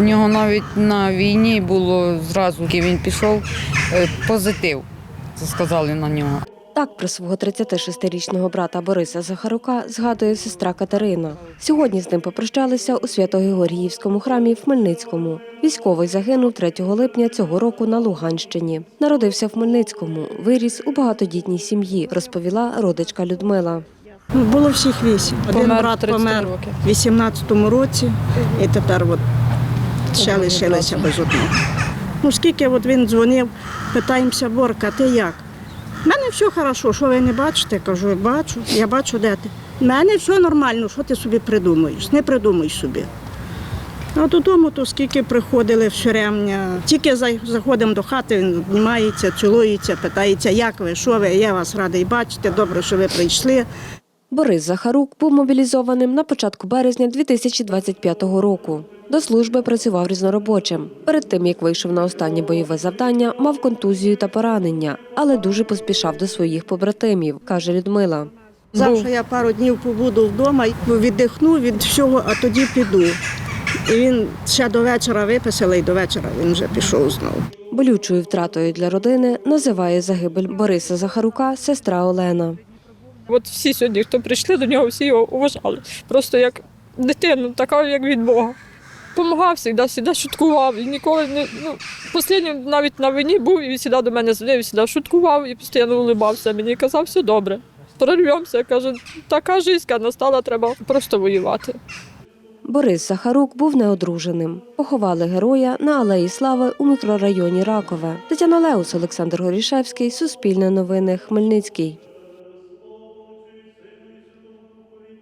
В нього навіть на війні було зразу, як він пішов, е, позитив. Це сказали на нього. Так про свого 36-річного брата Бориса Захарука згадує сестра Катерина. Сьогодні з ним попрощалися у Свято-Георгіївському храмі в Хмельницькому. Військовий загинув 3 липня цього року на Луганщині. Народився в Хмельницькому, виріс у багатодітній сім'ї, розповіла родичка Людмила. Ну, Було всіх вісім. Один Помер брат помер у 18-му році, і тепер от ще лишилися без одного. Ну, скільки от він дзвонив, питаємося, Борка, ти як? У мене все хорошо, що ви не бачите? Кажу, бачу, я бачу, де ти. У мене все нормально, що ти собі придумуєш? Не придумуй собі. А додому то скільки приходили все рівня. Тільки заходимо до хати, він знімається, цілується, питається, як ви, що ви, я вас радий бачити, добре, що ви прийшли. Борис Захарук був мобілізованим на початку березня 2025 року. До служби працював різноробочим. Перед тим як вийшов на останнє бойове завдання, мав контузію та поранення, але дуже поспішав до своїх побратимів, каже Людмила. Завжди я пару днів побуду вдома, віддихну від всього, а тоді піду. І він ще до вечора виписали, і до вечора він вже пішов знову. Болючою втратою для родини називає загибель Бориса Захарука сестра Олена. От всі сьогодні, хто прийшли до нього, всі його уважали. Просто як дитину, така як від Бога. Помагав завжди, завжди шуткував. І ніколи не ну, останнім навіть на війні був, і він завжди до мене дзвонив, завжди шуткував і постійно улибався. Мені казав, все добре. Прорвемося, каже, така життя настала, треба просто воювати. Борис Захарук був неодруженим. Поховали героя на Алеї Слави у мікрорайоні Ракове. Тетяна Леус, Олександр Горішевський, Суспільне новини, Хмельницький.